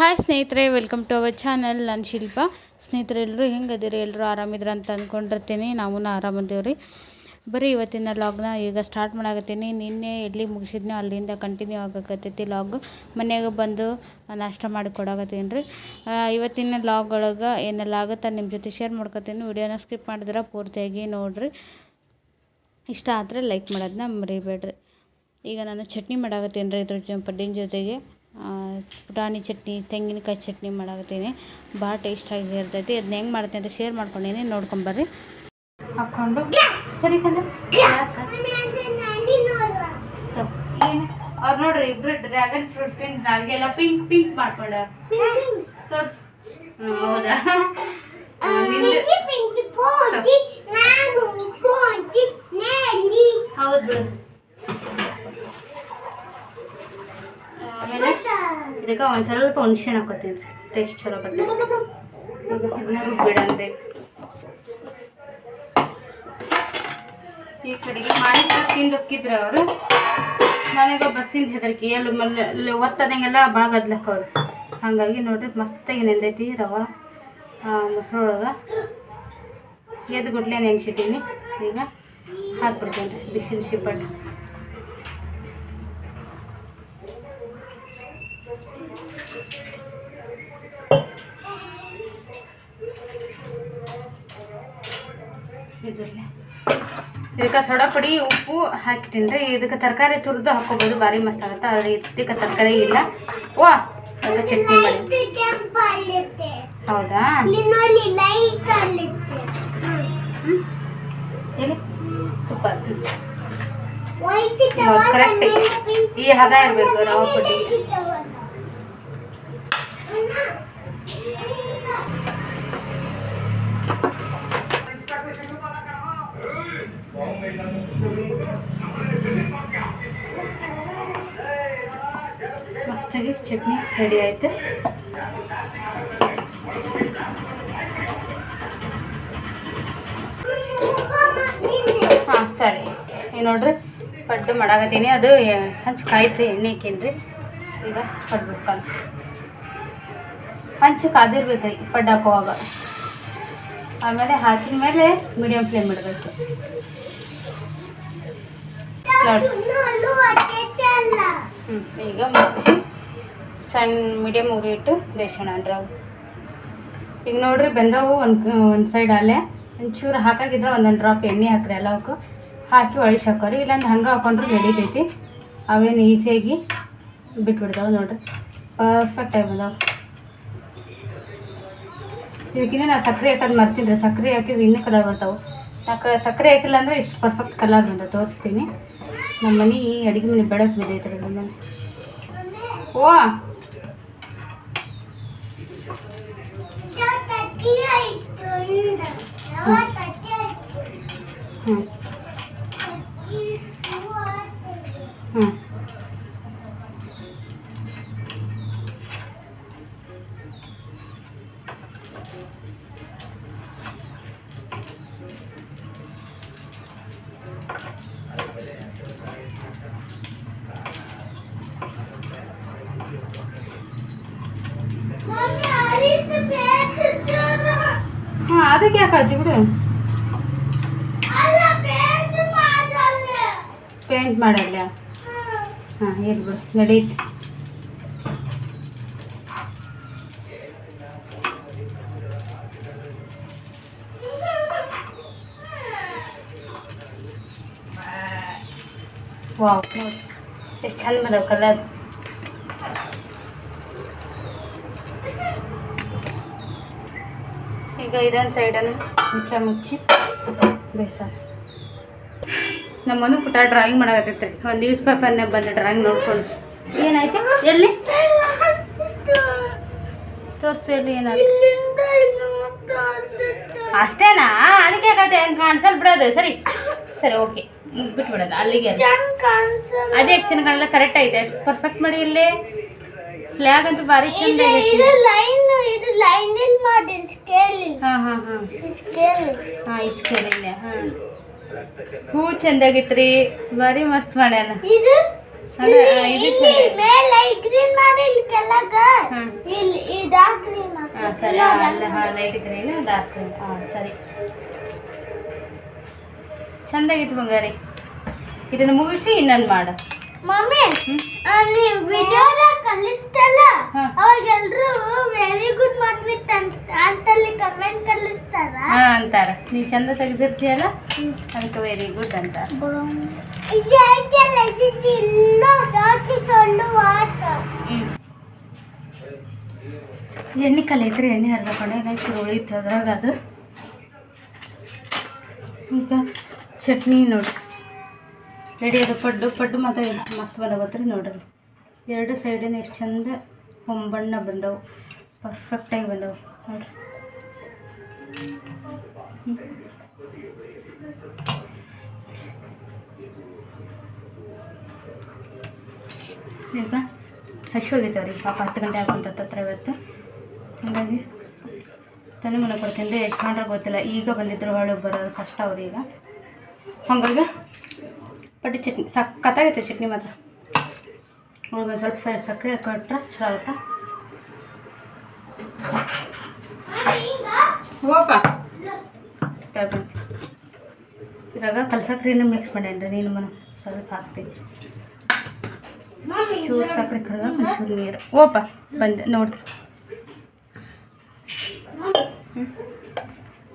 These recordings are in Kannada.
ಹಾಯ್ ಸ್ನೇಹಿತರೆ ವೆಲ್ಕಮ್ ಟು ಅವರ್ ಚಾನಲ್ ನಾನು ಶಿಲ್ಪ. ಸ್ನೇಹಿತರೆ ಎಲ್ಲರೂ ಹೆಂಗದಿರಿ ಎಲ್ಲರೂ ಆರಾಮಿದ್ರು ಅಂತ ಅಂದ್ಕೊಂಡಿರ್ತೀನಿ ನಾವು ಆರಾಮದೇವ್ರಿ. ಬರೀ ಇವತ್ತಿನ ಲಾಗ್ನ ಈಗ ಸ್ಟಾರ್ಟ್ ಮಾಡಾಕತ್ತೀನಿ. ನಿನ್ನೆ ಎಲ್ಲಿ ಮುಗಿಸಿದ್ನೋ ಅಲ್ಲಿಂದ ಕಂಟಿನ್ಯೂ ಆಗಕತ್ತೈತಿ ಲಾಗ್ ಮನ್ಯಾಗ ಬಂದು ನಾಷ್ಟ ಮಾಡಿ ಕೊಡಾಕತ್ತೀನಿ ರೀ ಇವತ್ತಿನ ಲಾಗ್ ಒಳಗೆ ಏನೆಲ್ಲ ಆಗುತ್ತೆ ನಿಮ್ಮ ಜೊತೆ ಶೇರ್ ಮಾಡ್ಕೊತೀನಿ. ವಿಡಿಯೋನ ಸ್ಕಿಪ್ ಮಾಡಿದ್ರೆ ಪೂರ್ತಿಯಾಗಿ ನೋಡಿರಿ. ಇಷ್ಟ ಆದರೆ ಲೈಕ್ ಮಾಡೋದನ್ನ ಮರಿಬೇಡ್ರಿ. ಈಗ ನಾನು ಚಟ್ನಿ ಮಾಡಾಕತ್ತೀನಿ ರೀ ಇದ್ರ ಪಡ್ಡಿನ ಜೊತೆಗೆ. ಪುಟಾಣಿ ಚಟ್ನಿ ತೆಂಗಿನಕಾಯಿ ಚಟ್ನಿ ಮಾಡಾಕತ್ತೀನಿ. ಭಾಳ ಟೇಸ್ಟಾಗಿ ಇರ್ತೈತಿ. ಅದನ್ನ ಹೆಂಗೆ ಮಾಡ್ತೀನಿ ಅಂತ ಶೇರ್ ಮಾಡ್ಕೊಂಡೀನಿ. ನೋಡ್ಕೊಂಬರ್ರಿ ಹಾಕ್ಕೊಂಡು ಸರಿ ಅವ್ರು ನೋಡ್ರಿ ಇಬ್ರು ಡ್ರ್ಯಾಗನ್ ಫ್ರೂಟ್ ತಿಂದು ನಾಲ್ಗೆಲ್ಲ ಪಿಂಕ್ ಪಿಂಕ್ ಮಾಡ್ಕೊಂಡಾರ ತೋರ್ಸ್. ಹೌದಾ? ಹೌದು. ಬಿಡು ಆಮೇಲೆ ಇದಕ್ಕೆ ಒಂದು ಸ್ವಲ್ಪ ಹುಣ್ಸೆಣ್ಣು ಹಾಕೋತೀನಿ. ಟೇಸ್ಟ್ ಚಲೋ ಬರ್ತೈತೆ. ಈಗ ಈ ಕಡೆಗೆ ಮಾಡಿ ತಿಂದು ಹೋಗಿದ್ರು ಅವರು. ನನಗೆ ಬಸ್ಸಿಂದ ಹೆದರಿಕೆ. ಎಲ್ಲಿ ಮಲ್ಲಿ ಒತ್ತದಂಗೆಲ್ಲ ಭಾಳ ಗದ್ಲಕ್ಕ ಅವ್ರು ಹಾಗಾಗಿ ನೋಡ್ರಿ, ಮಸ್ತಾಗಿ ನೆಂದೈತಿ ರವೆ ಮೊಸರೊಳಗೆ. ಎದ್ದು ಗುಡ್ಲೆ ನೆನ್ಸಿಟ್ಟೀನಿ. ಈಗ ಹಾಕ್ಬಿಡ್ತೀನಿ ಬಿಸಿ ಬಿಸಿ ಪಡ್ಡು ಇದಕ್ಕೆ ಸೋಡಾ ಪುಡಿ, ಉಪ್ಪು ಹಾಕಿಟ್ಟಿನಿ ರೀ. ಇದಕ್ಕೆ ತರಕಾರಿ ತುರಿದು ಹಾಕೋಬೋದು ಭಾರಿ ಮಸ್ತ್ ಆಗುತ್ತೆ. ಆದರೆ ಇದಕ್ಕೆ ತರಕಾರಿ ಇಲ್ಲ. ವಾ ಅದಕ್ಕೆ ಚಟ್ನಿ ಮಾಡಿ. ಹೌದಾ? ಸೂಪರ್. ಕರೆಕ್ಟ್ ಈ ಹದ ಇರಬೇಕು ರವೆ ಪುಡಿಗೆ ಚಟ್ನಿ ರೆಡಿ ಆಯಿತು. ಹಾಂ, ಸರಿ. ಈಗ ನೋಡ್ರಿ, ಪಡ್ಡು ಮಾಡಾಕತ್ತೀನಿ. ಅದು ಹಂಚು ಕಾಯ್ತು ಎಣ್ಣೆ ಹಾಕಿನ್ರಿ. ಈಗ ಪಡ್ಬಿಟ್ಟು ಹಂಚು ಕಾದಿರ್ಬೇಕ್ರಿ ಪಡ್ಡು ಹಾಕುವಾಗ. ಆಮೇಲೆ ಹಾಕಿದ ಮೇಲೆ ಮೀಡಿಯಮ್ ಫ್ಲೇಮ್ ಇಡಬೇಕು. ಹ್ಞೂ ಈಗ ಮುಗಿಸಿ. ಸಣ್ಣ ಮೀಡಿಯಮ್ ಉರಿ ಇಟ್ಟು ಬೇಯಿಸೋಣ ಅಂದ್ರೆ ಅವು ಈಗ ನೋಡ್ರಿ ಬೆಂದವು ಒಂದು ಒಂದು ಸೈಡ್ ಅಲ್ಲೇ. ಒಂಚೂರು ಹಾಕಾಗಿದ್ರೆ ಒಂದೊಂದು ಡ್ರಾಪ್ ಎಣ್ಣೆ ಹಾಕ್ರಿ ಎಲ್ಲವಕ್ಕೂ. ಹಾಕಿ ಒಳಿಸಿ ಹಾಕೋರಿ. ಇಲ್ಲಾಂದ್ರೆ ಹಂಗೆ ಹಾಕೊಂಡ್ರೆ ನಡೀತೈತಿ ಅವೇನು ಈಸಿಯಾಗಿ ಬಿಟ್ಬಿಡ್ತಾವೆ ನೋಡ್ರಿ. ಪರ್ಫೆಕ್ಟ್ ಆಗಿ ಬಂದವು. ಇದಕ್ಕಿಂತ ನಾನು ಸಕ್ಕರೆ ಹಾಕೋದು ಮರ್ತೀನಿ ರೀ ಸಕ್ಕರೆ ಹಾಕಿದ್ರೆ ಇನ್ನೂ ಕಲರ್ ಬರ್ತಾವೆ. ಯಾಕೆ ಸಕ್ಕರೆ ಹಾಕಿಲ್ಲ ಅಂದರೆ ಇಷ್ಟು ಪರ್ಫೆಕ್ಟ್ ಕಲರ್ ಬಂದ ತೋರಿಸ್ತೀನಿ. ನಮ್ಮ ಮನೆ ಅಡುಗೆ ಮನೆ ಬೆಳಕು ಬಿದ್ದೈತೆ ರೀ ಓ! ಹ್ಞೂ ಹ್ಞೂ ಹಾಂ ಅದಕ್ಕೆ ಯಾಕೆ ಹಾಕಿ ಬಿಡು ಪೇಂಟ್ ಮಾಡಲ್ಲ ಹಾಂ ಇರ್ಲಿ ಬಿಡು ನಡೀತು ವಾವ್ ನೋಡಿ ಎಷ್ಟು ಚಂದ ಬಂದವು ಕಲರ್ ಈಗ ಇದೊಂದು ಸೈಡನ್ನು ಮುಚ್ಚ ಮುಚ್ಚಿ. ಬೇಸ. ನಮ್ಮನ್ನು ಪುಟ್ಟ ಡ್ರಾಯಿಂಗ್ ಮಾಡಕತ್ತೈತೆ ರೀ ಒಂದು ನ್ಯೂಸ್ ಪೇಪರ್ನೇ ಬಂದು ಡ್ರಾಯಿಂಗ್ ನೋಡ್ಕೊಂಡು. ಏನಾಯ್ತು? ಎಲ್ಲಿ? ತೋರಿಸಿ ಎಲ್ಲಿ ಏನಾಯ್ತು ಅಷ್ಟೇನಾ? ಅದಕ್ಕೆ ಯಾಕತ್ತೆ ಹೆಂಗೆ ಕಾಣಿಸಲ್ ಬಿಡೋದು? ಸರಿ. ಸರಿ ಓಕೆ ಬಿಟ್ಬಿಡೋದು ಅಲ್ಲಿಗೆ. ಅದು. ಚೆನ್ನಾಗಲ್ಲ ಕರೆಕ್ಟ್ ಐತೆ. ಪರ್ಫೆಕ್ಟ್ ಮಾಡಿ ಇಲ್ಲಿ. ಫ್ಲ್ಯಾಗ್ ಅಂತೂ ಭಾರಿ ಚಂದ ಇದು ಲೈನ್ ಇದು ಲೈನ್ ಇಲ್ಲಿ ಮಾಡಿ ಸ್ಕೇಲ್ ಹಾ ಹಾ ಹಾ. ಸ್ಕೇಲ್ ಹಾ ಸ್ಕೇಲ್ ಇಲ್ಲ ಹಾ. ಹೂ ಚಂದಾಗಿತ್ರಿ ಭಾರಿ ಮಸ್ತ್ ಮಾಡ್ಯಾನ ಇದು ಮೇಲೆ ಗ್ರೀನ್ ಮಾಡಿ ಇಲ್ಲಿ ಕೆಳಗ. ಹ್ಮ್. ಇಲ್ಲಿ ಹಾಂ ಸರಿ ಅಲ್ಲ ಹಾಂ ಲೈಟ್ ಗ್ರೀನ್ ಡಾರ್ಕ್ ಗ್ರೀನ್ ಹಾಂ ಸರಿ. ಚಂದಾಗಿತ್ತು ಬಂಗಾರಿ. ಇದನ್ನು ಮುಗಿಸಿ ಇನ್ನೊಂದು ಮಾಡು. ಮಮ್ಮಿ ನೀವು ವಿಡಿಯೋದ ಕಲಿಸ್ತಲ್ಲ. ಅವಾಗ ಎಲ್ರು ವೆರಿ ಗುಡ್ ಮಾಡ್ಬಿಟ್ಟು ಅಂತ ಅಂತಲ್ಲಿ ಕಮೆಂಟ್ ಕಲಿಸ್ತಾರ? ಅಂತಾರ. ನೀ ಚಂದ ತೆಗೆದಿರ್ತೀಯಲ್ಲ? ಅದಕ್ಕೆ ವೆರಿ ಗುಡ್ ಇಲ್ಲ ಸಾಕಿ ಸೊಳ್ಳು ಆಟ ಎಣ್ಣೆ ಕಲಿತ್ರಿ ಎಣ್ಣೆ ಹರಿದಕೊಂಡೆ ಏನಾಯ್ತು ಚೂರು ಉಳಿತು ಅದ್ರಾಗ ಅದು ಈಗ ಚಟ್ನಿ ನೋಡಿ. ರೆಡಿ ಅದು ಪಡ್ಡು ಪಡ್ಡು ಎಷ್ಟು ಮಸ್ತ್ ಬಂದಾಗತ್ರಿ ನೋಡ್ರಿ. ಎರಡು ಸೈಡಿನ ಎಷ್ಟು ಚಂದ ಹೊಂಬಣ್ಣ ಬಂದವು. ಪರ್ಫೆಕ್ಟಾಗಿ ಬಂದವು. ನೋಡ್ರಿ. ಈಗ ಹಸಿ ಹೋಗಿತ್ತು ರೀ. ಪಾಪ ಹತ್ತು ಗಂಟೆ ಆಗುವಂತ ಹತ್ರ ಇವತ್ತು. ಹಾಗಾಗಿ ತಲೆ ಮನೆ ಕೊಡ್ತೀನಿ. ಎಷ್ಟು ಮಾಡ್ರೆ ಗೊತ್ತಿಲ್ಲ. ಈಗ ಬಂದಿದ್ರು ಹೊಳೆ ಬರೋದು ಕಷ್ಟ ಈಗ. ಹಾಗಾಗಿ ಪಟ್ಟಿ ಚಟ್ನಿ ಸಖತ್ತಾಗೈತೆ ಚಟ್ನಿ ಮಾತ್ರ. ಅವ್ಳಿಗೆ ಸ್ವಲ್ಪ ಸೈಡ್ ಸಕ್ಕರೆ ಕೊಟ್ರೆ ಚಲೋ ಆಗುತ್ತಾ ಹೋಗಪ್ಪ ಇದ್ರಾಗ ಕಲ್ಸಕ್ರಿನ ಮಿಕ್ಸ್ ಮಾಡ್ಯಾನ್ರಿ ನೀನು ಮನ. ಸ್ವಲ್ಪ ಹಾಕ್ತೀನಿ. ಚೂರು ಸಕ್ಕರೆ ಕರ್ದ ಒಂಚೂರು ನೀರು. ಓಪ ಬಂದೆ ನೋಡಿ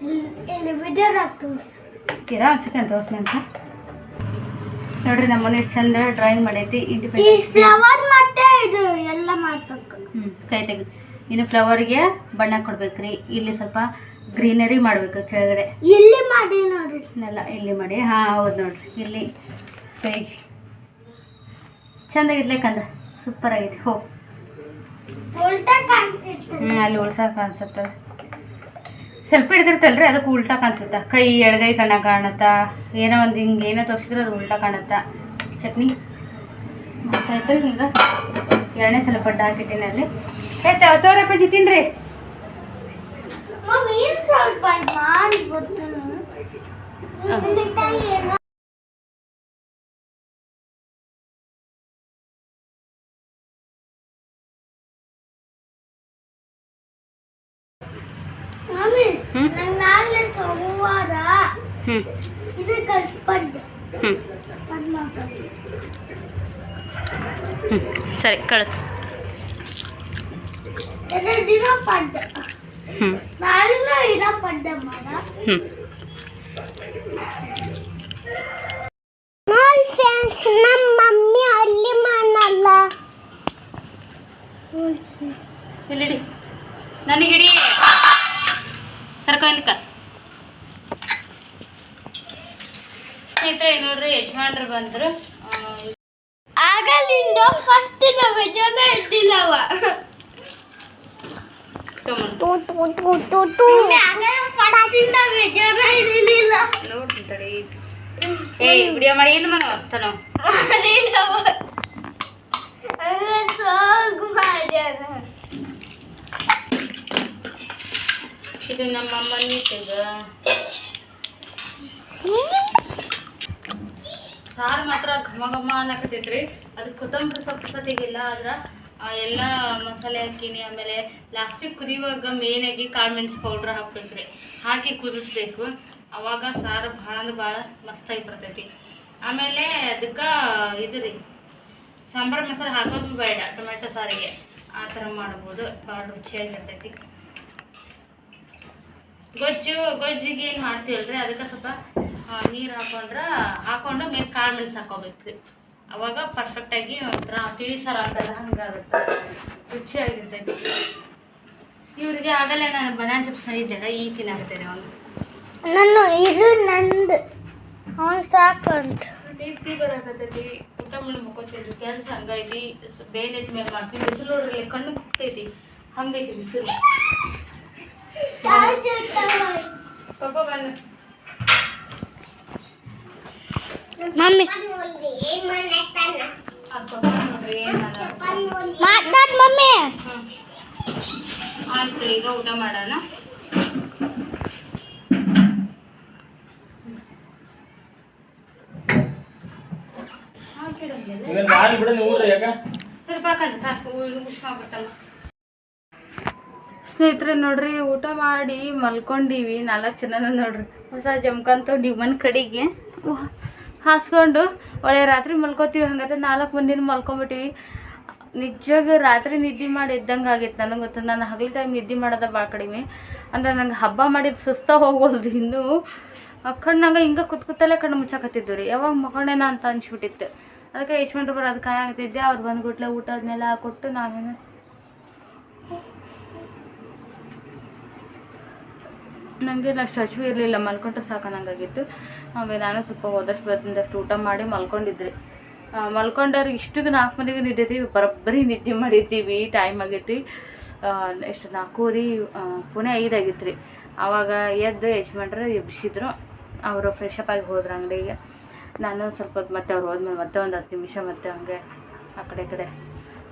ಹ್ಞೂ ವಿಡಿಯೋದಾಗ ತೋರ್ಸು ಕಿರಾ ಅನ್ಸಕ್ಕೆ ತೋರಿಸ್ನಿ ಅಂತ? ನೋಡ್ರಿ ನಮ್ಮ ಮನೆ ಎಷ್ಟು ಚಂದ ಡ್ರಾಯಿಂಗ್ ಮಾಡೈತಿ ಈ ಫ್ಲವರ್ ಮತ್ತೆ ಇದು ಎಲ್ಲ ಮಾಡ್ಬೇಕು. ಹ್ಞೂ ಕೈ ಇನ್ನು ಫ್ಲವರ್ಗೆ ಬಣ್ಣ ಕೊಡ್ಬೇಕ್ರಿ. ಇಲ್ಲಿ ಸ್ವಲ್ಪ ಗ್ರೀನರಿ ಮಾಡ್ಬೇಕು ಕೆಳಗಡೆ. ಇಲ್ಲಿ ಮಾಡಿ ನೋಡಿ ಎಲ್ಲ ಇಲ್ಲಿ ಮಾಡಿ. ಹಾಂ ಹೌದು ನೋಡ್ರಿ. ಇಲ್ಲಿ ಪೇಜ್ ಚಂದಾಗಿರ್ಲಿ ಕಂದ. ಸೂಪರ್ ಆಗೈತಿ. ಹೋಗಿ ಹ್ಮ್ ಹ್ಞೂ ಅಲ್ಲಿ ಉಳ್ಸೋಕೆ ಅನ್ಸುತ್ತೆ ಸ್ವಲ್ಪ ಹಿಡ್ದಿರ್ತಲ್ರಿ ಅದಕ್ಕೆ ಉಲ್ಟಾ ಕಾಣಿಸುತ್ತೆ? ಕೈ ಎಡಗೈ ಕಣ್ಣ ಕಾಣುತ್ತಾ? ಏನೋ ಒಂದು ಹಿಂಗೆ ಏನೋ ತೋರಿಸಿದ್ರೆ ಅದು ಉಲ್ಟಾ ಕಾಣುತ್ತಾ? ಚಟ್ನಿ? ಮಾಡ್ತಾಯಿತ್ತು ಈಗ. ಎರಡನೇ ಸಲ ಪಡ್ಡ ಹಾಕಿಟ್ಟಿನಲ್ಲಿ ಅಲ್ಲಿ. ಆಯ್ತಾ ತೋರಪ್ಪಾಜಿ ತಿನ್ರಿ. ಸ್ವಲ್ಪ ಮಾಡಿ ಗೊತ್ತು ಮಮ್ಮಿ ಹ್ಮ್? ನಂಗೆ ನಾಳೆ ಸೋಮವಾರ ಹ್ಞೂ ಇದು ಕಳಿಸ್ಬಂದೆ ಹ್ಞೂ ಸರಿ ಕಳಿಸ್. ಹ್ಞೂ ನಮ್ಮ ಮಮ್ಮಿ ಅಲ್ಲಿ ಮಾಡಲ್ಲ ಇಲ್ಲಿಡಿ. ನನಗಿಡಿ. ಸರ್ಕ ಸ್ನೇಹಿತರೆ ನೋಡ್ರಿ ಯಜಮಾನ್ರು ಬಂದರು. ಆಗಲಿಂದ ಫಸ್ಟ್ ದಿನ ಯಜಮಾನ ಇದ್ದಿಲ್ಲವ ವಿಡಿಯೋ ಮಾಡಿ ಇಲ್ಲ ಮಗ ತನೋ ಇದು ನಮ್ಮ ಅಮ್ಮನ ಈಗ ಸಾರು ಮಾತ್ರ ಘಮ ಘಮ ಅನ್ನಕತ್ತೈತ್ರಿ. ಅದು ಕೊತ್ತಂಬರಿ ಸೊಪ್ಪು ಸತಿಗಿಲ್ಲ ಆದ್ರೆ ಎಲ್ಲ ಮಸಾಲೆ ಹಾಕಿನಿ, ಆಮೇಲೆ ಲಾಸ್ಟಿಗೆ ಕುದಿಯುವಾಗ ಮೇನಾಗಿ ಕಾಳು ಮೆಣಸು ಪೌಡ್ರ್ ಹಾಕ್ಬೇಕ್ರಿ. ಹಾಕಿ ಕುದಿಸ್ಬೇಕು. ಅವಾಗ ಸಾರು ಭಾಳ ಅಂದ್ರೆ ಭಾಳ ಮಸ್ತಾಗಿ ಬರ್ತೈತಿ. ಆಮೇಲೆ ಅದಕ್ಕೆ ಇದು ರೀ ಸಾಂಬಾರು ಮಸಾಲೆ ಹಾಕೋದು ಬೇಡ ಟೊಮೆಟೊ ಸಾರಿಗೆ. ಆ ಥರ ಮಾಡ್ಬೋದು, ಭಾಳ ರುಚಿಯಾಗಿರ್ತೈತಿ ಗೊಜ್ಜು, ಗೊಜ್ಜಿಗೆ ಏನು ಮಾಡ್ತೀವಲ್ರಿ? ಅದಕ್ಕೆ ಸ್ವಲ್ಪ ನೀರು ಹಾಕೊಂಡ್ರೆ ಹಾಕೊಂಡು ಮೇಲೆ ಕಾಳು ಮೆಣಸು ಹಾಕೋಬೇಕು. ಅವಾಗ ಪರ್ಫೆಕ್ಟಾಗಿ ಒಂಥರ ತಿಳಿಸಾರು ಸಾರು ಅಂತಲ್ಲ ಹಂಗಾಗುತ್ತೆ. ರುಚಿಯಾಗಿರ್ತೈತಿ. ಇವರಿಗೆ ಆಗಲೇ ನಾನು ಬನಾನ ಚಿಪ್ಸ್ ಇದ್ದೆ ಈ ತಿನ್ನಾಗತ್ತೇನೆ ಅವನು. ನಾನು ಇದು ನಂದು. ಅವನು ಸಾಕಂತ ನಿಂತಿ ಬರಾಕತ್ತೈತಿ. ಊಟ ಮಾಡಿ ಮುಕ್ಕೋತೈತಿ ಕೆಲಸ ಹಂಗೈತಿ. ಬೇಲೆ ಮೇಲೆ ಮಾಡ್ತೀವಿ ಬಿಸಿಲು ನೋಡ್ರಿ ಕಣ್ಣು ಕುಕ್ತೈತಿ ಹಂಗೈತಿ ಬಿಸಿಲು. ಪಾಪ ಬಂದು ಮಮ್ಮಿ. ಮಾತಾಡ್ ಮಮ್ಮಿ. ಹ್ಮ್. ಆಯ್ತು ಈಗ ಊಟ ಮಾಡೋಣ. ಸ್ನೇಹಿತರೆ ನೋಡ್ರಿ ಊಟ ಮಾಡಿ ಮಲ್ಕೊಂಡೀವಿ ನಾಲ್ಕು ಜನ ನೋಡ್ರಿ. ಹೊಸ ಜಮ್ಕಂತ ಮನ್ ಕಡೆಗೆ. ಹಾಸ್ಕೊಂಡು ಒಳ್ಳೆ ರಾತ್ರಿ ಮಲ್ಕೋತೀವಿ ಹಂಗತ್ತೆ ನಾಲ್ಕು ಮಂದಿನ ಮಲ್ಕೊಂಬಿಟ್ಟಿವಿ. ನಿಜವಾಗ ರಾತ್ರಿ ನಿದ್ದೆ ಮಾಡಿ ಇದ್ದಂಗೆ ಆಗಿತ್ತು ನನಗೆ ಗೊತ್ತು. ನಾನು ಹಗಲು ಟೈಮ್ ನಿದ್ದೆ ಮಾಡೋದ ಭಾಳ ಕಡಿಮೆ. ಅಂದ್ರೆ ನಂಗೆ ಹಬ್ಬ ಮಾಡಿದ ಸುಸ್ತ ಹೋಗೋಲ್ದು ಇನ್ನೂ. ಕಣ್ಣಾಗ ಹಿಂಗೆ ಕೂತ್ ಕಣ್ಣು ಮುಚ್ಚಾಕತ್ತಿದ್ದು ರೀ. ಯಾವಾಗ ಮಕ್ಕಳೇನ ಅಂತ ಅನ್ಸ್ಬಿಟ್ಟಿತ್ತು. ಅದಕ್ಕೆ ಯಶ್ವಂಟ್ರು ಬರೋ ಅದಕ್ಕೆ ಕಾಯಾಗತ್ತಿದ್ದೆ ಅವ್ರು ಬಂದ್ಬಿಟ್ಲೆ ಊಟ ಅದನ್ನೆಲ್ಲ ಕೊಟ್ಟು ನಾನು ನನಗೆ ಅಷ್ಟು ಹಸಿವು ಇರಲಿಲ್ಲ. ಮಲ್ಕೊಂಡ್ರೆ ಸಾಕು ನಂಗಾಗಿತ್ತು ಹಾಗೆ ನಾನು ಸ್ವಲ್ಪ ಹೋದಷ್ಟು ಬಂದಷ್ಟು ಊಟ ಮಾಡಿ ಮಲ್ಕೊಂಡಿದ್ರಿ ಮಲ್ಕೊಂಡವ್ರು ಇಷ್ಟಿಗೆ ನಾಲ್ಕು ಮಂದಿಗೆ ನಿದ್ದೈತಿ ಬರೋಬ್ಬರಿ ನಿದ್ದೆ ಮಾಡಿದ್ದೀವಿ ಟೈಮ್ ಆಗೈತಿ. ಎಷ್ಟು ನಾಲ್ಕೂವರೆ ಪುಣೆ ಐದಾಗಿತ್ತು ರೀ ಆವಾಗ ಎದ್ದು ಯಜಮಾನ್ರು ಎಬ್ಸಿದ್ರು ಅವರು ಫ್ರೆಶ್ ಅಪ್ ಆಗಿ ಹೋದ್ರು ಅಂಗಡಿಗೆ. ನಾನು ಸ್ವಲ್ಪ ಹೊತ್ತು ಮತ್ತೆ ಅವ್ರು ಹೋದ್ಮೇಲೆ ಮತ್ತೆ ಒಂದು ಹತ್ತು ನಿಮಿಷ ಮತ್ತೆ ಹಂಗೆ ಆ ಕಡೆ ಕಡೆ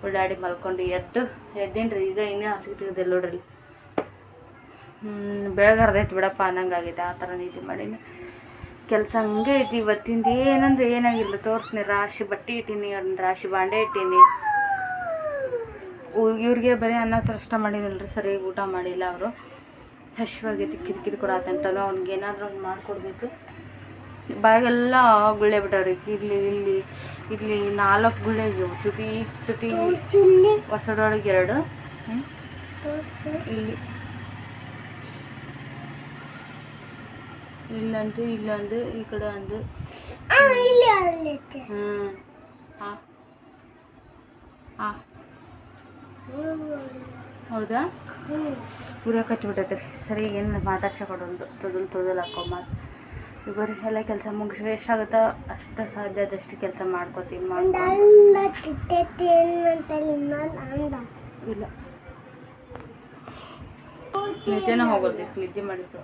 ಉಳ್ಳಾಡಿ ಮಲ್ಕೊಂಡು ಎದ್ದು ಎದ್ದೇನ್ರಿ, ಈಗ ಇನ್ನೂ ಹಾಸಿಗೆ ತೆಗೆದಿಲ್ಲ ನೋಡ್ರಿ. ಬೆಳಗಾರ್ದೈತಿ ಬಿಡಪ್ಪ ಅನ್ನಂಗೆ ಆಗೈತೆ ಆ ಥರ ನಿದ್ದೆ ಮಾಡೀನಿ ಕೆಲಸ ಹಂಗೆ ಐತಿ. ಇವತ್ತಿಂದ ಏನಂದ್ರೆ ಏನಾಗಿಲ್ಲ ತೋರಿಸ್ನಿ. ರಾಶಿ ಬಟ್ಟೆ ಇಟ್ಟೀನಿ ಒಂದು ರಾಶಿ ಬಾಂಡೆ ಇಟ್ಟೀನಿ. ಇವ್ರಿಗೆ ಬರೀ ಅನ್ನ ಸರಷ್ಟ ಮಾಡಿದಲ್ರಿ ಸರಿ ಊಟ ಮಾಡಿಲ್ಲ ಅವರು. ಹಶ್ವಾಗೈತಿ ಕಿರಿಕಿರಿ ಕೊಡತ್ತಂತನೋ ಅವ್ನಿಗೆ ಏನಾದರೂ ಒಂದು ಮಾಡಿಕೊಡ್ಬೇಕು. ಬಾಯಾಗೆಲ್ಲ ಗುಳ್ಳೆ ಬಿಟ್ಟವ್ರಿ. ಇಲ್ಲಿ ಇಲ್ಲಿ ಇಲ್ಲಿ ನಾಲ್ಕು ಗುಳ್ಳೆ ಆಗ್ಯಾವು ತುಟಿ ತುಟಿ ಹೊಸಡೊಳಗೆ ಹೊಸದೊಳಗೆ ಎರಡು. ಇಲ್ಲಿ ಇಲ್ಲಂದು ಇಲ್ಲೊಂದು ಈ ಕಡೆ ಒಂದು ಹೌದಾ? ಉರಿಯಕತ್ತಿ ಬಿಟ್ಟೈತೆ ರೀ ಸರಿ ಏನು ಮಾತಾಡ್ಸ ಕೊಡೋದು ತೊದಲು ತೊದಲು ಹಾಕೊಂಬಾರ್ದು ಇಬ್ಬರು ಎಲ್ಲ ಕೆಲಸ ಮುಗಿಸಿ ಎಷ್ಟಾಗುತ್ತೋ ಅಷ್ಟು ಸಾಧ್ಯ ಆದಷ್ಟು ಕೆಲಸ ಮಾಡ್ಕೋತೀವಿ ಇಲ್ಲ. ನಿದ್ದೆನೇ ಹೋಗೋದು ನಿದ್ದೆ ಮಾಡಿದ್ರು.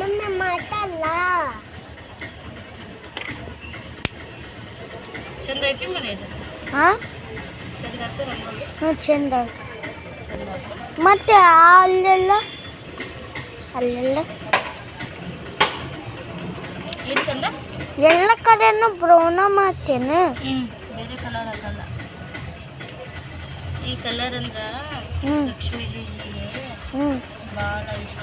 ನನ್ನ ಮಾತಲ್ಲ. ಚಂದ ಐತಿ ಮನೆ ಇದು? ಹಾ ಚಂದ ಆಯ್ತು ರಂಗೋಲಿ ಹ್ಞೂ ಚಂದ ಚಂದ ಆಯ್ತು. ಮತ್ತೆ ಅಲ್ಲೆಲ್ಲ? ಅಲ್ಲೆಲ್ಲ? ಏನು ಚಂದ? ಎಲ್ಲ ಕಡೆನೂ ಬ್ರೌನ ಮಾಡ್ತೇನೆ ಹ್ಞೂ ಬೇರೆ ಕಲರ್ ಆಗಲ್ಲ ಈ ಕಲರ್ ಅಂದ್ರೆ ಲಕ್ಷ್ಮೀಜಿಗೆ ಹ್ಞೂ ಭಾಳ ಇಷ್ಟ.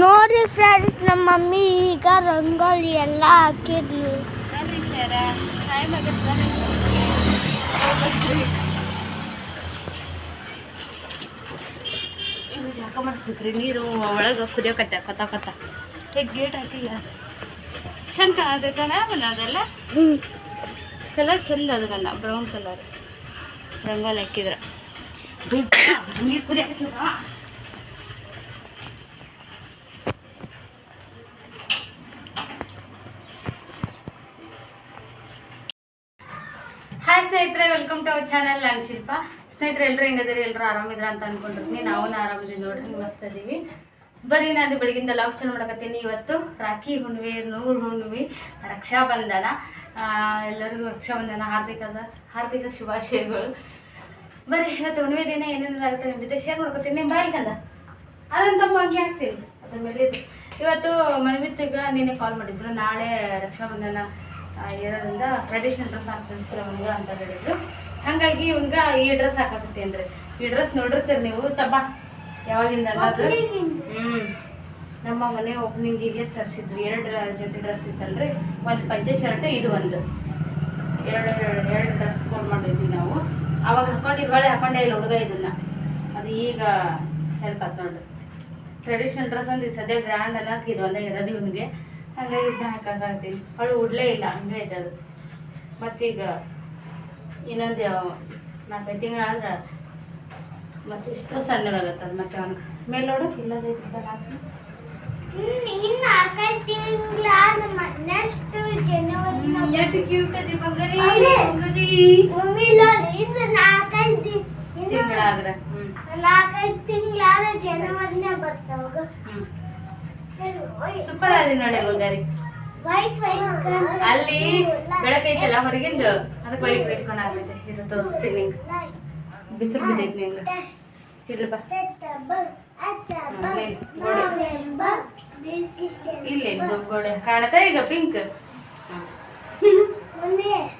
ನೋಡಿ ಫ್ರೆಂಡ್ಸ್ ನಮ್ಮ ಮಮ್ಮಿ ಈಗ ರಂಗೋಲಿ ಎಲ್ಲ ಹಾಕಿದ್ಲು ಜಾಕ ಮಾಡಿಸ್ಬೇಕ್ರಿ ನೀರು ಒಳಗೆ ಕುದಿಯೋಕತ್ತೆ ಕತ್ತ ಕತ್ತ ಈಗ ಗೇಟ್ ಹಾಕಿಲ್ಲ. ಚಂದ ಕಾಣತೈತಣ ಅವನ ಅದೆಲ್ಲ? ಹ್ಞೂ ಕಲರ್ ಚಂದ ಅದಕ್ಕಲ್ಲ ಬ್ರೌನ್ ಕಲರ್ ರಂಗೋಲಿ ಹಾಕಿದ್ರೆ. ನೀರು ಕುದಿಯಕ್ಕೆ ಸ್ನೇಹಿತರೆ ವೆಲ್ಕಮ್ ಟು ಅವರ್ ಚಾನಲ್ ನಾನು ಶಿಲ್ಪ. ಸ್ನೇಹಿತರೆ ಎಲ್ಲರೂ ಹೆಂಗದಿರಿ ಎಲ್ಲರೂ ಆರಾಮಿದ್ರ ಅಂತ ಅನ್ಕೊಂಡಿರ್ತೀನಿ. ನಾವು ಆರಾಮಿದ್ದೀವಿ ನೋಡ್ರಿ ಮಸ್ತ್ ಇದೀವಿ. ಬರೀ ನಾನು ಬೆಳಗಿಂದ ಲಾಕ್ ಚಾಲು ಮಾಡಕತ್ತೀನಿ. ಇವತ್ತು ರಾಖಿ ಹುಣ್ಣಿಮೆ ನೂರು ಹುಣ್ಣಿಮೆ ರಕ್ಷಾಬಂಧನ. ಎಲ್ಲರಿಗೂ ರಕ್ಷಾಬಂಧನ ಹಾರ್ದಿಕದ ಹಾರ್ದಿಕ ಶುಭಾಶಯಗಳು. ಬರೀ ಇವತ್ತು ಹುಣ್ಣಿಮೆ ದಿನ ಏನೇನು ಆಗುತ್ತೆ ನಿಮ್ಮ ಜೊತೆ ಶೇರ್ ಮಾಡ್ಕೊತೀನಿ. ನಿಮ್ಮ ಬಾಯಿ ಕಂದ ಅದಂತ ಹಂಗೆ ಹಾಕ್ತೀವಿ ಅದ್ರ ಮೇಲೆ. ಇವತ್ತು ಮನ್ವಿತ್ಗ ನಿನ್ನೆ ಕಾಲ್ ಮಾಡಿದ್ರು. ನಾಳೆ ರಕ್ಷಾಬಂಧನ ಆ, ಇರೋದ್ರಿಂದ ಟ್ರೆಡಿಷನಲ್ ಡ್ರೆಸ್ ಹಾಕ್ತಿರ್ತೀರ ಅವನಿಗೆ ಅಂತ ಹೇಳಿದ್ರು. ಹಾಗಾಗಿ ಇವನ್ಗ ಈ ಡ್ರೆಸ್ ಹಾಕಾಕತ್ತೇನ್ರಿ ಈ ಡ್ರೆಸ್ ನೋಡಿರ್ತೀರಿ ನೀವು ತಬ್ಬ ಯಾವಾಗಿಂದ ಹ್ಞೂ ನಮ್ಮ ಮನೆ ಓಪನಿಂಗಿಗೆ ತರಿಸಿದ್ವಿ. ಎರಡು ಜೊತೆ ಡ್ರೆಸ್ ಇತ್ತಲ್ರಿ. ಒಂದು ಪಂಚೆ ಶರ್ಟ್, ಇದು ಒಂದು. ಎರಡು ಎರಡು ಡ್ರೆಸ್ ಕೋಡ್ ಮಾಡಿದ್ವಿ ನಾವು. ಅವಾಗ ಹಾಕೊಂಡು ಹೊಳೆ ಹಾಕೊಂಡೆ ಇಲ್ಲ ಹುಡುಗ ಇದನ್ನ. ಅದು ಈಗ ಹೆಲ್ಪ್ ಟ್ರೆಡಿಷನಲ್ ಟ್ರೆಡಿಷ್ನಲ್ ಡ್ರೆಸ್ ಅಂದ್ರೆ ಸದ್ಯ ಗ್ರ್ಯಾಂಡ್ ಅನ್ನೋಕೆ ಇದು ಒಂದೇ ಇರೋದು ಇವನಿಗೆ. ಹಂಗಾಗಿ ಇದನ್ನ ಹಾಕಾಕತ್ತೀನಿ ಅವಳು ಉಡ್ಲೇ ಇಲ್ಲ ಹಂಗೆ ಐತೆ ಅದು ಮತ್ತೀಗ ಇನ್ನೊಂದು ನಾಲ್ಕೈದು ತಿಂಗಳಾದ್ರೆ ಮತ್ತೆ ಇಷ್ಟು ಸಣ್ಣದಾಗತ್ತೆ ಅದು ಮತ್ತೆ ಅವ್ನಿಗೆ ಮೇಲೆ ನೋಡು ಇಲ್ಲದೈತಿ ಇನ್ನು ನಾಲ್ಕೈದು ನೆಕ್ಸ್ಟ್ ಜನವರಿ ಎಷ್ಟು ಕ್ಯೂಟ್ ಅದಿ ಬಂಗಾರಿ ಅದೇ. ಬಂಗಾರಿ. ಮಮ್ಮಿ ಇಲ್ಲ ಇನ್ನು ನಾಲ್ಕೈದು ತಿಂಗಳಾದ್ರೆ ಹ್ಮ್. ನಾಲ್ಕೈದು ತಿಂಗಳಾದ ಜನವರಿನೇ ಬರ್ತಾವಾಗ ಸೂಪರ್ ಆಗಿದೆ ನೋಡಿ ಬಂಗಾರಿ ವೈಟ್ ವೈಟ್ ಅಲ್ಲಿ ಬೆಳಕೈತಲ್ಲ ಹೊರಗಿಂದ? ಅದಕ್ಕೆ ವೈಟ್ ವೈಟ್ ಕಣ ಆಗೈತೆ ಇದು ತೋರಿಸ್ತೀನಿ ನಿಂಗೆ. ಬಿಸಿಲು ಬಿದ್ದೈತಿ ನಿಂಗೆ. ಇಲ್ಲ ಬಾ. ಇಲ್ಲಿ ಗೋಡೆ? ಕಾಣತಾ ಈಗ ಪಿಂಕ್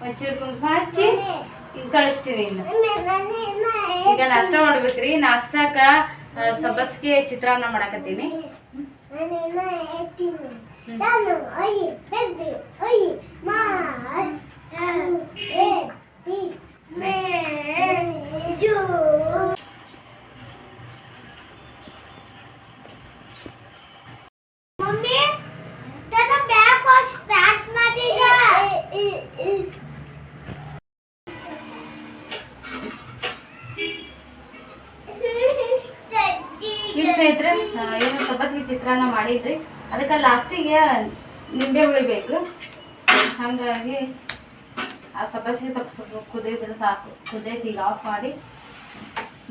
ಒಂಚೂರು ಕುಂಕುಮ ಹಚ್ಚಿ ಈಗ ಕಳಿಸ್ತೀನಿ ಈಗ ನಾಷ್ಟ ಮಾಡ್ಬೇಕ್ರಿ. ನಾಷ್ಟಾಕ ಆ, ಸಬ್ಬಸ್ಗೆ ಚಿತ್ರಾನ್ನ ಮಾಡಕತ್ತೀನಿ. ನಾನು ಇನ್ನ ಹೇಳ್ತೀನಿ ನಾನು ಅಯ್ಯಿ ಚಿತ್ರಾನ್ನ ಮಾಡಿದ್ರಿ. ಅದಕ್ಕೆ ಲಾಸ್ಟಿಗೆ ನಿಂಬೆ ಹುಳಿ ಬೇಕು. ಹಾಗಾಗಿ ಆ ಸಬ್ಬಸಿಗೆ ಸ್ವಲ್ಪ ಸ್ವಲ್ಪ ಕುದಿದ್ರೆ ಸಾಕು. ಕುದೈತಿ ಈಗ ಆಫ್ ಮಾಡಿ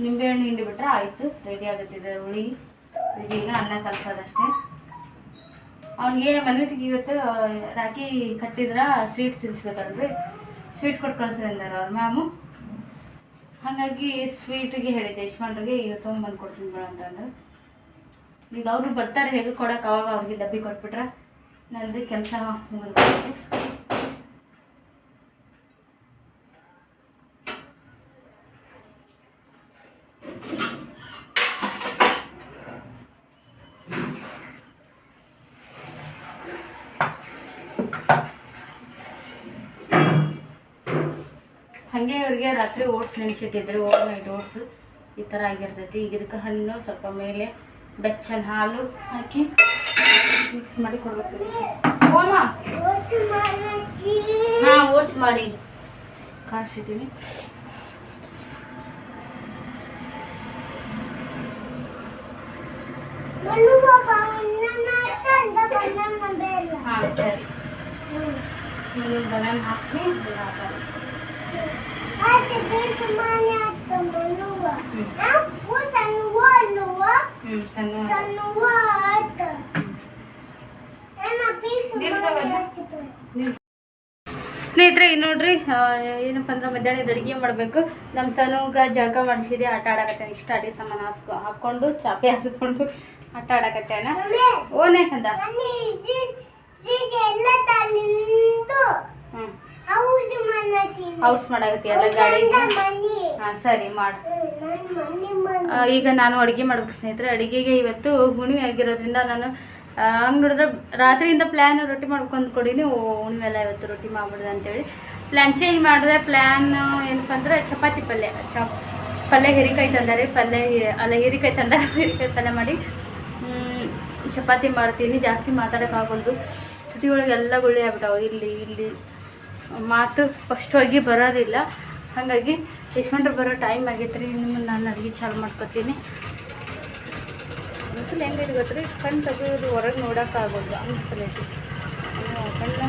ನಿಂಬೆಹಣ್ಣು ಹಿಂಡಿ ಬಿಟ್ರೆ ಆಯಿತು. ರೆಡಿ ಆಗುತ್ತಿದೆ ಹುಳಿ. ಇದೀಗ ಅನ್ನ ಕಲ್ಸೋದಷ್ಟೇ. ಅವ್ನಿಗೆ ಮನೆಗೆ ಇವತ್ತು? ರಾಕಿ ಕಟ್ಟಿದ್ರ ಸ್ವೀಟ್ ತಿನ್ಸ್ಬೇಕಲ್ರಿ. ಸ್ವೀಟ್ ಕೊಟ್ಟು ಕಳ್ಸಿದಾರೆ ಅವ್ರ ಮ್ಯಾಮು ಹಾಗಾಗಿ ಸ್ವೀಟಿಗೆ ಹೇಳಿದ್ದೆ. ಯಶ್ವಂತ್ರಿಗೆ ಈಗ ಬಂದು ಕೊಡ್ತೀನಿ ಬಿಡು ಅಂತಂದ್ರೆ. ಈಗ ಅವರು ಬರ್ತಾರೆ, ಹೇಗೆ ಕೊಡೋಕೆ ಅವಾಗ ಅವ್ರಿಗೆ ಡಬ್ಬಿ ಕೊಟ್ಬಿಟ್ರೆ ನಂದು ಕೆಲಸ ಮುಗಿದ್ಬಿಡುತ್ತೆ ಹಾಗೆ ಅವ್ರಿಗೆ ರಾತ್ರಿ ಓಟ್ಸ್ ನೆನೆಸಿಟ್ಟಿದ್ರೆ ಓವರ್ ನೈಟ್ ಓಟ್ಸ್ ಈ ಥರ ಆಗಿರ್ತೈತಿ. ಈಗ ಇದಕ್ಕೆ ಹಣ್ಣು ಸ್ವಲ್ಪ ಮೇಲೆ ಬೆಚ್ಚನ ಹಾಲು ಹಾಕಿ ಮಿಕ್ಸ್ ಮಾಡಿ ಕೊಡ್ಬೇಕು. ಓಮ? ಹಾಂ, ಓಟ್ಸ್ ಮಾಡಿ. ಕಾಯಿಸಿದ್ದೀನಿ ಹಾಂ, ಸರಿ. ನೀವು ಬನಾನ ಹಾಕಿ ಇದನ್ನ ಹಾಕೋದು. ಹ್ಞೂ ಸಣ್ಣ ಸ್ನೇಹಿತರೆ ಇನ್ ನೋಡ್ರಿ ಏನಪ್ಪ ಅಂದ್ರೆ ಮಧ್ಯಾಹ್ನದ ಅಡುಗೆ ಮಾಡಬೇಕು. ನಮ್ಮ ತನುಗ ಜಳಕ ಮಾಡಿಸಿದೆ ಆಟ ಆಡಕತ್ತೇನೆ. ಇಷ್ಟ ಅಡಿಗೆ ಸಾಮಾನು ಹಾಸ್ಕೊ ಹಾಕ್ಕೊಂಡು ಚಾಪೆ ಹಾಸ್ಕೊಂಡು ಆಟ ಆಡಕತ್ತೇನ. ಓನೇ ಅಂದ. ಹೌಸ್ ಮಾಡಕತ್ತಿ ಎಲ್ಲ ಗಾಡಿ ಹಾಂ ಸರಿ ಮಾಡು. ನನ್ನ ಮನಿ ಮನಿ ಆ, ಈಗ ನಾನು ಅಡುಗೆ ಮಾಡ್ಬೇಕು ಸ್ನೇಹಿತರೆ. ಅಡುಗೆಗೆ ಇವತ್ತು ಹುಣ್ಣಿಮೆ ಆಗಿರೋದ್ರಿಂದ ನಾನು ಹಂಗೆ ನೋಡಿದ್ರೆ ರಾತ್ರಿಯಿಂದ ಪ್ಲ್ಯಾನ್ ರೊಟ್ಟಿ ಮಾಡ್ಕೊಂಡು ಕೊಡೀನಿ ಹುಣ್ಣಿಮೆ ಎಲ್ಲ ಇವತ್ತು ರೊಟ್ಟಿ ಮಾಡ್ಬಿಡ್ದೆ ಅಂತೇಳಿ. ಪ್ಲ್ಯಾನ್ ಚೇಂಜ್ ಮಾಡಿದೆ ಪ್ಲ್ಯಾನ್ ಏನಪ್ಪ ಅಂದ್ರೆ ಚಪಾತಿ ಪಲ್ಯ. ಚಪ್ ಪಲ್ಯ ಹೀರಿಕಾಯಿ ತಂದಾರೆ ಪಲ್ಯ ಅಲ್ಲ ಹಿರಿಕಾಯಿ ತಂದಾರೆ ಹಿರಿಕಾಯಿ ಪಲ್ಯ ಮಾಡಿ ಚಪಾತಿ ಮಾಡ್ತೀನಿ. ಜಾಸ್ತಿ ಮಾತಾಡೋಕ್ಕಾಗಲ್ದು. ತುಟಿ ಒಳಗೆ ಎಲ್ಲ ಗುಳ್ಳಿ ಆಗ್ಬಿಟ್ಟವು. ಇಲ್ಲಿ ಇಲ್ಲಿ ಮಾತು ಸ್ಪಷ್ಟವಾಗಿ ಬರೋದಿಲ್ಲ. ಹಾಗಾಗಿ ಯಶವಂಟ್ರು ಬರೋ ಟೈಮ್ ಆಗೈತ್ರಿ. ರೀ ನಿಮ್ಮನ್ನು ನಾನು ಅಡುಗೆ ಚಾಲು ಮಾಡ್ಕೊತೀನಿ. ಬಿಸಿಲು ಗೊತ್ತು ರೀ ಕಣ್ಣು ತೆಗೆಯೋದು ಹೊರಗೆ ನೋಡೋಕ್ಕಾಗೋದು ಹಂಗೆ ಬಿಸಿಲು ಐತಿ ಕಣ್ಣ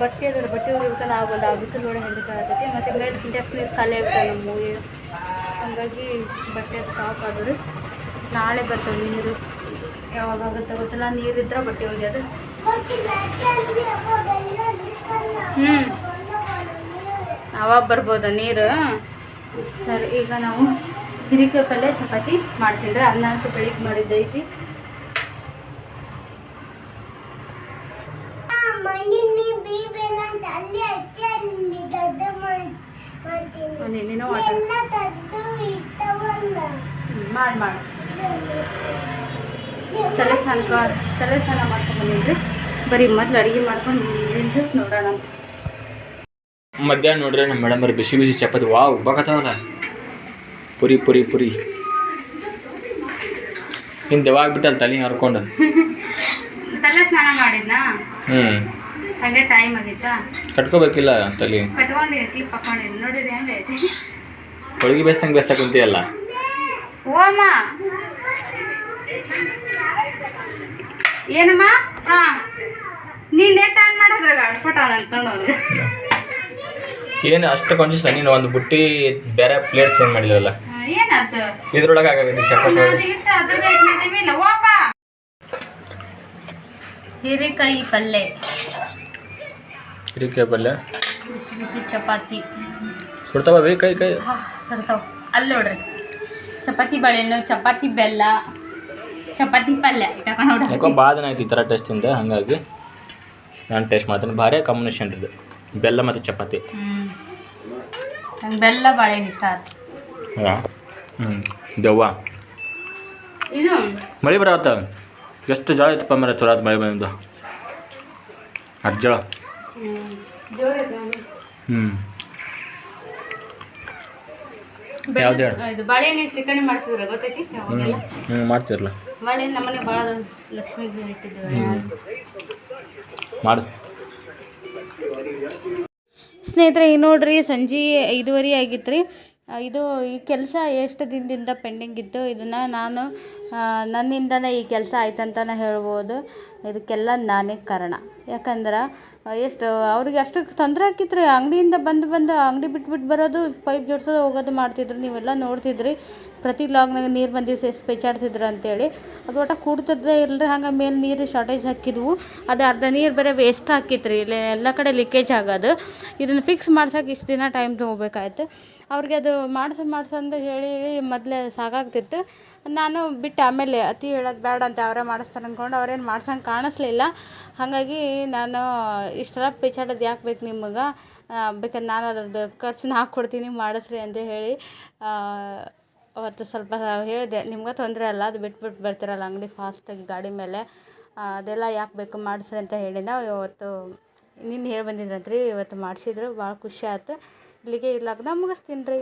ಬಟ್ಟೆ ಅದ್ರ ಬಟ್ಟೆ ಒಗಿಬೇಕಂದ್ರೆ ಆಗೋಲ್ಲ. ಆ ಬಿಸಿಲು ಒಳಗೆ ಹೆಂಗೆ ಆಗತೈತಿ ಮತ್ತು ಮೇಲೆ ಸಿಂಟ್ಯಾಕ್ಸ್ ನೀರು ಖಾಲಿ ಆಗುತ್ತೆ ನಮ್ಮ ಹಾಗಾಗಿ ಬಟ್ಟೆ ಸ್ಟಾಕ್ ಆದ್ರೆ ನಾಳೆ ಬರ್ತದೆ ನೀರು. ಯಾವಾಗ ಆಗುತ್ತೆ ಗೊತ್ತಿಲ್ಲ. ನೀರಿದ್ರೆ ಬಟ್ಟೆ ಒಗೆಯೋದು. ಹ್ಞೂ ಅವಾಗ ಬರ್ಬೋದ ನೀರು? ಸರಿ ಈಗ ನಾವು ಹಿರಿಕಾಯಿ ಪಲ್ಯ ಚಪಾತಿ ಮಾಡ್ತೀನಿ ರೀ. ಅನ್ನ ಅಂತೂ ಬೆಳಿಗ್ಗೆ ಮಾಡಿದ್ದೈತಿ ನೀನೇನೋ ಮಾಡಿ ಮಾಡಿ ತಲೆ ಸ್ನಾನ ತಲೆ ಸ್ನಾನ ಮಾಡ್ಕೊಂಡು ಬಂದಿದ್ರಿ ಬರೀ ಮೊದ್ಲು ಅಡುಗೆ ಮಾಡ್ಕೊಂಡು ನಿಂತು ನೋಡೋಣ ಅಂತ. ಮಧ್ಯಾಹ್ನ ನೋಡ್ರೆ ನಮ್ಮ ಮೇಡಮ್ ಅವ್ರು ಬಿಸಿ ಬಿಸಿ ಚಪಾತಿ. ವಾ ಬಾಕತ್ತಾವಲ್ಲ ಪುರಿ ಪುರಿ ಪುರಿ. ಹಿಂದೆ ಯಾವಾಗ ಬಿಟ್ಟಲ್ಲ ತಲೆ ಹರ್ಕೊಂಡು. ತಲೆ ಸ್ನಾನ ಮಾಡಿದ್ನಾ? ಹ್ಞೂ ಹಾಗೆ ಟೈಮ್ ಆಗಿತ್ತಾ? ಕಟ್ಕೋಬೇಕಿಲ್ಲ ತಲೆ. ಕಟ್ಕೊಂಡಿದ್ದೀನಿ ಕ್ಲಿಪ್ ಹಾಕೊಂಡಿದ್ದೀನಿ ನೋಡಿದ್ರೆ ಹೆಂಗೈತಿ ಹೋಳಿಗೆ ಬೇಯಿಸ್ದಂಗೆ ಬೇಸ್ತಾ ಕುಂತಿಯಲ್ಲ? ಓಮ ಏನಮ್ಮ? ಹಾ. ನೀ ನೆಟ್ ಆನ್ ಮಾಡೋದ್ರಾಗ ಆಡ್ಸ್ಬಿಟ್ಟ ಅಂತ ಅವ್ನಿಗೆ ಏನು ಅಷ್ಟು ಕಾನ್ಶಿಯಸ್ ನೀನು ಒಂದು ಬುಟ್ಟಿ ಬೇರೆ ಪ್ಲೇಟ್ ಚೇಂಜ್ ಮಾಡಿಲ್ಲ ಇದ್ರೊಳಗೆ ಆಗಾಗೈತಿ ಚಪಾತಿ ಹೀರೆಕಾಯಿ ಪಲ್ಯ ಹಿರಿಕಾಯಿ ಪಲ್ಯ ಬಿಸಿ ಚಪಾತಿ. ಸುಡ್ತಾವ ಬೇ ಕೈ ಕೈ. ಸುಡ್ತಾವ ಅಲ್ಲಿ ನೋಡ್ರಿ. ಚಪಾತಿ ಬಾಳೆಹಣ್ಣು ಚಪಾತಿ ಬೆಲ್ಲ ಚಪಾತಿ ಪಲ್ಯ ಯಾಕೋ ಭಾಳ ದಿನ ಆಯ್ತು ಈ ಥರ ಟೇಸ್ಟಿಂದ ಹಾಗಾಗಿ ನಾನು ಟೇಸ್ಟ್ ಮಾಡ್ತೀನಿ. ಭಾರಿ ಕಾಂಬಿನೇಷನ್ ಇದು ಬೆಲ್ಲ ಮತ್ತು ಚಪಾತಿ. ನಂಗೆ ಬೆಲ್ಲ ಬಾಳೆ ಇಷ್ಟ ಆಯ್ತು ಹ್ಞೂ ದೆವ್ವ. ಇದು? ಮಳೆ ಬರತ್ತ ಎಷ್ಟು ಜಳ ಇತ್ತು ಮರ ಚಲೋ ಆಯ್ತು ಮಳೆ ಬಂದಿದ್ದು. ಅಜ್ಜಳ ಹ್ಞೂ ಯಾವ್ದು ಇದು ಬಾಳೆಹಣ್ಣು ಶ್ರೀಕರಣಿ ಮಾಡ್ತಿದ್ರ ಗೊತ್ತೈತಿ? ಹ್ಞೂ ಅವಾಗೆಲ್ಲ ಹ್ಞೂ ಮಾಡ್ತಿರಲ್ಲ. ಬಾಳೆಹಣ್ಣು ನಮ್ಮನೆ ಭಾಳ ಲಕ್ಷ್ಮೀ ಇಟ್ಟಿದ್ದೇವೆ ಮಾಡು. ಸ್ನೇಹಿತರೆ, ಈ ನೋಡ್ರಿ ಸಂಜೆ ಐದುವರೆ ಆಗಿತ್ತು ರೀ ಇದು ಈ ಕೆಲಸ ಎಷ್ಟು ದಿನದಿಂದ ಪೆಂಡಿಂಗ್ ಇತ್ತು, ಇದನ್ನು ನಾನು ನನ್ನಿಂದನೇ ಈ ಕೆಲಸ ಆಯ್ತಂತಲೇ ಹೇಳ್ಬೋದು. ಇದಕ್ಕೆಲ್ಲ ನಾನೇ ಕಾರಣ. ಯಾಕಂದ್ರೆ ಎಷ್ಟು, ಅವ್ರಿಗೆ ಅಷ್ಟು ತೊಂದರೆ ಆಕಿತ್ತು ರೀ ಅಂಗಡಿಯಿಂದ ಬಂದು ಬಂದು ಅಂಗಡಿ ಬಿಟ್ಬಿಟ್ಟು ಬರೋದು, ಪೈಪ್ ಜೋಡಿಸೋದು ಹೋಗೋದು ಮಾಡ್ತಿದ್ರು. ನೀವೆಲ್ಲ ನೋಡ್ತಿದ್ರಿ. ಪ್ರತಿ ಲಾಗ್ನಾಗ ನೀರು ಬಂದಿವಸ ಎಷ್ಟು ಪೇಚಾಡ್ತಿದ್ರು ಅಂತೇಳಿ. ಅದು ಒಟ್ಟು ಕೂಡ್ತದೆ ಇಲ್ಲರಿ ಹಂಗೆ ಮೇಲೆ ನೀರು ಶಾರ್ಟೇಜ್ ಹಾಕಿದ್ವು. ಅದು ಅರ್ಧ ನೀರು ಬೇರೆ ವೇಸ್ಟ್ ಹಾಕಿತ್ತು ರೀ ಇಲ್ಲಿ ಎಲ್ಲ ಕಡೆ ಲೀಕೇಜ್ ಆಗೋದು. ಇದನ್ನು ಫಿಕ್ಸ್ ಮಾಡ್ಸೋಕೆ ಇಷ್ಟು ದಿನ ಟೈಮ್ ತೊಗೋಬೇಕಾಯ್ತು. ಅವ್ರಿಗೆ ಅದು ಮಾಡ್ಸ ಮಾಡ್ಸಂದು ಹೇಳಿ ಹೇಳಿ ಮೊದಲೇ ಸಾಕಾಗ್ತಿತ್ತು ನಾನು ಬಿಟ್ಟು ಆಮೇಲೆ ಅತಿ ಹೇಳೋದು ಬೇಡ ಅಂತ ಅವರೇ ಮಾಡಿಸ್ತಾರೆ ಅಂದ್ಕೊಂಡು ಅವ್ರೇನು ಮಾಡ್ಸಂಗೆ ಕಾಣಿಸ್ಲಿಲ್ಲ. ಹಾಗಾಗಿ ನಾನು ಇಷ್ಟೆಲ್ಲ ಪಿಚಾಡೋದು ಯಾಕೆ ಬೇಕು ನಿಮಗೆ? ಬೇಕಾದ್ರೆ ನಾನು ಅದ್ರದ್ದು ನಾ ಕೊಡ್ತೀನಿ, ಮಾಡಿಸ್ರಿ ಅಂತ ಹೇಳಿ. ಅವತ್ತು ಸ್ವಲ್ಪ ಹೇಳಿದೆ, ನಿಮ್ಗೆ ತೊಂದರೆ ಅಲ್ಲ, ಅದು ಬಿಟ್ಬಿಟ್ಟು ಬರ್ತೀರಲ್ಲ ಅಂಗಡಿ ಫಾಸ್ಟಾಗಿ ಗಾಡಿ ಮೇಲೆ. ಅದೆಲ್ಲ ಯಾಕೆ ಬೇಕು ಮಾಡಿಸ್ರಿ ಅಂತ ಹೇಳಿದ ಇವತ್ತು ನಿನ್ನ ಹೇಳಿ ಬಂದಿದ್ರಂತ್ರಿ, ಇವತ್ತು ಮಾಡಿಸಿದ್ರು, ಭಾಳ ಖುಷಿ ಆಯ್ತು. ಇಲ್ಲಿಗೆ ಇರ್ಲಾಗ್ದ ಮುಗಿಸ್ತೀನಿ ರೀ.